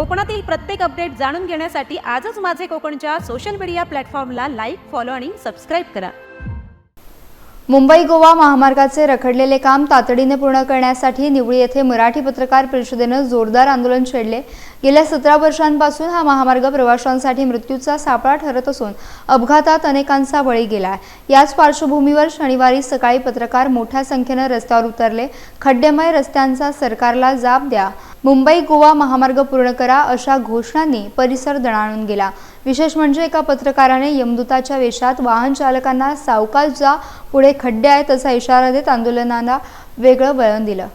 कोकणातील प्रत्येक अपडेट जाणून घेण्यासाठी आजच माझे कोकणच्या सोशल मीडिया प्लॅटफॉर्मला लाईक फॉलो आणि सबस्क्राईब करा. मुंबई गोवा महामार्गाचे रखडलेले काम तातडीने पूर्ण करण्यासाठी निवळी येथे मराठी पत्रकार परिषदेनं जोरदार आंदोलन छेडले. गेल्या सतरा वर्षांपासून हा महामार्ग प्रवाशांसाठी मृत्यूचा सापळा ठरत असून अपघातात अनेकांचा बळी गेला याच पार्श्वभूमीवर शनिवारी सकाळी पत्रकार मोठ्या संख्येनं रस्त्यावर उतरले. खड्डेमय रस्त्यांचा सरकारला जाब द्या. मुंबई गोवा महामार्ग पूर्ण करा अशा घोषणांनी परिसर दणाणून गेला. विशेष म्हणजे एका पत्रकाराने यमदूताच्या वेशात वाहन चालकांना सावकाश जा पुढे खड्डे आहेत असा इशारा देत आंदोलनाला वेगळं वळण दिलं.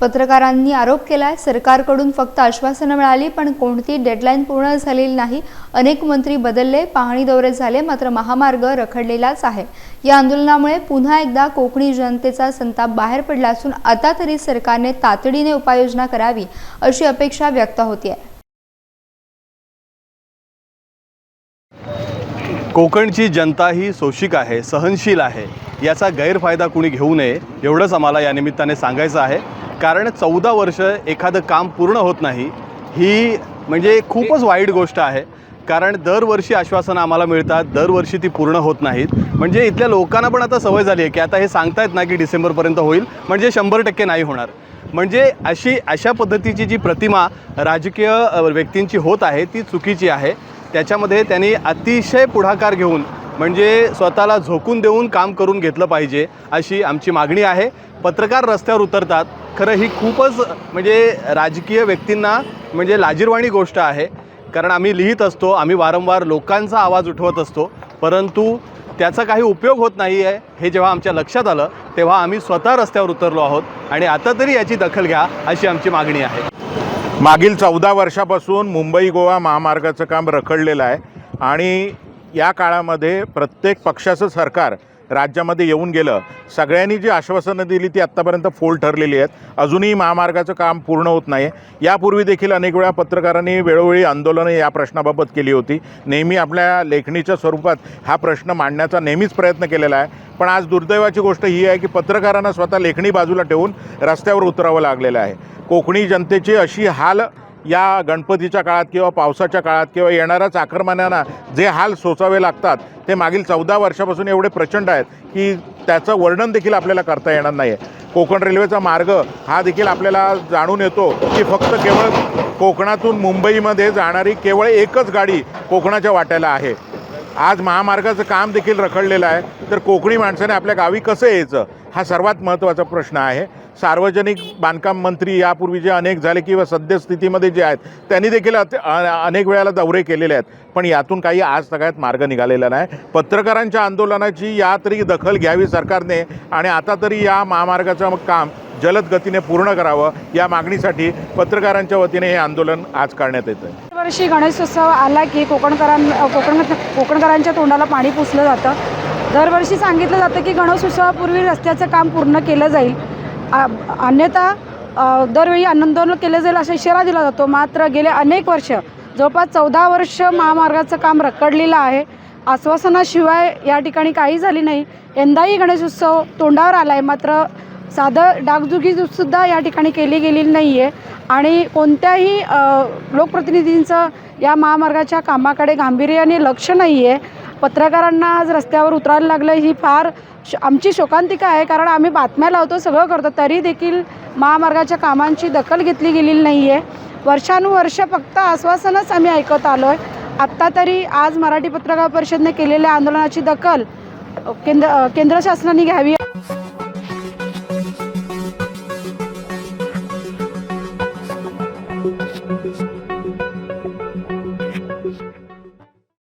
पत्रकारांनी आरोप केलाय सरकारकडून फक्त आश्वासनं मिळाली पण कोणती डेडलाईन पूर्ण झालेली नाही. अनेक मंत्री बदलले पाहणी दौरे झाले मात्र महामार्ग रखडलेलाच आहे. या आंदोलनामुळे पुन्हा एकदा कोकणी जनतेचा संताप बाहेर पडला असून आता तरी सरकारने तातडीने उपाययोजना करावी अशी अपेक्षा व्यक्त होती आहे कोकणची जनता ही सोशिक आहे सहनशील आहे. याचा गैरफायदा कुणी घेऊ नये एवढंच आम्हाला या निमित्ताने सांगायचं आहे. कारण चौदा वर्ष एखादं काम पूर्ण होत नाही ही म्हणजे खूपच वाईट गोष्ट आहे. कारण दरवर्षी आश्वासनं आम्हाला मिळतात दरवर्षी ती पूर्ण होत नाहीत. म्हणजे इथल्या लोकांना पण आता सवय झाली आहे की आता हे सांगतायत ना की डिसेंबरपर्यंत होईल म्हणजे शंभर टक्के नाही होणार. म्हणजे अशी अशा पद्धतीची जी प्रतिमा राजकीय व्यक्तींची होत आहे ती चुकीची आहे. त्याच्यामध्ये त्यांनी अतिशय पुढाकार घेऊन म्हणजे स्वतःला झोकून देऊन काम करून घेतलं पाहिजे अशी आमची मागणी आहे. पत्रकार रस्त्यावर उतरतात. खरं ही खूपच म्हणजे राजकीय व्यक्तींना म्हणजे लाजीरवाणी गोष्ट आहे. कारण आम्ही लिहित असतो आम्ही वारंवार लोकांचा आवाज उठवत असतो. परंतु त्याचा काही उपयोग होत नाही आहे हे जेव्हा आमच्या लक्षात आलं तेव्हा आम्ही स्वतः रस्त्यावर उतरलो आहोत. आणि आता तरी याची दखल घ्या अशी आमची मागणी आहे. मागील चौदा वर्षापासून मुंबई गोवा महामार्गाचं काम रखडलेलं आहे. आणि या काळामध्ये प्रत्येक पक्षाचं सरकार राज्यामध्ये येऊन गेलं. सगळ्यांनी जी आश्वासनं दिली ती आत्तापर्यंत फोल ठरलेली आहेत. अजूनही महामार्गाचं काम पूर्ण होत नाही यापूर्वी देखील अनेक वेळा पत्रकारांनी वेळोवेळी आंदोलनं या प्रश्नाबाबत केली होती. नेहमी आपल्या लेखणीच्या स्वरूपात हा प्रश्न मांडण्याचा नेहमीच प्रयत्न केलेला आहे. पण आज दुर्दैवाची गोष्ट ही आहे की पत्रकारांना स्वतः लेखणी बाजूला ठेवून रस्त्यावर उतरावं लागलेलं आहे. कोकणी जनतेची अशी हाल या गणपतीच्या काळात किंवा पावसाच्या काळात किंवा येणाऱ्याच आक्रमणांना जे हाल सोसावे लागतात ते मागील चौदा वर्षापासून एवढे प्रचंड आहेत की त्याचं वर्णन देखील आपल्याला करता येणार नाही आहे कोकण रेल्वेचा मार्ग हा देखील आपल्याला जाणून येतो की फक्त केवळ कोकणातून मुंबईमध्ये जाणारी केवळ एकच गाडी कोकणाच्या वाट्याला आहे. आज महामार्गाचं काम देखील रखडलेलं आहे. तर कोकणी माणसाने आपल्या गावी कसं यायचं? हा सर्वात महत्त्वाचा प्रश्न आहे. सार्वजनिक बांधकाम मंत्री यापूर्वी जे अनेक झाले किंवा सद्यस्थितीमध्ये जे आहेत त्यांनी देखील अत- अनेक वेळेला दौरे केलेले आहेत. पण यातून काही आज सगळ्यात मार्ग निघालेला नाही. पत्रकारांच्या आंदोलनाची या तरी दखल घ्यावी सरकारने आणि आता तरी या महामार्गाचं काम जलद गतीने पूर्ण करावं या मागणीसाठी पत्रकारांच्या वतीने हे आंदोलन आज करण्यात येतं आहे दरवर्षी गणेशोत्सव आला की कोकणकरां कोकण कोकणकरांच्या तोंडाला पाणी पुसलं जातं. दरवर्षी सांगितलं जातं की गणेशोत्सवापूर्वी रस्त्याचं काम पूर्ण केलं जाईल. आ- अन्यथा दरवेळी आंदोलन केलं जाईल असा इशारा दिला जातो. मात्र गेले अनेक वर्ष जवळपास चौदा वर्ष महामार्गाचं काम रखडलेलं आहे. आश्वासनाशिवाय या ठिकाणी काही झाली नाही. यंदाही गणेशोत्सव तोंडावर आला आहे मात्र साधं डागदुगीसुद्धा या ठिकाणी केली गेलेली नाही आहे आणि कोणत्याही लोकप्रतिनिधींचं या महामार्गाच्या कामाकडे गांभीर्याने लक्ष नाही आहे पत्रकारांना आज रस्त्यावर उतरायला लागलं ही फार श आमची शोकांतिका आहे. कारण आम्ही बातम्या लावतो सगळं करतो. तरी देखील महामार्गाच्या कामांची दखल घेतली गेलेली नाही आहे वर्षानुवर्ष फक्त आश्वासनच आम्ही ऐकत आलो आहे आत्ता तरी आज मराठी पत्रकार परिषदने केलेल्या आंदोलनाची दखल केंद्र केंद्र शासनाने घ्यावी.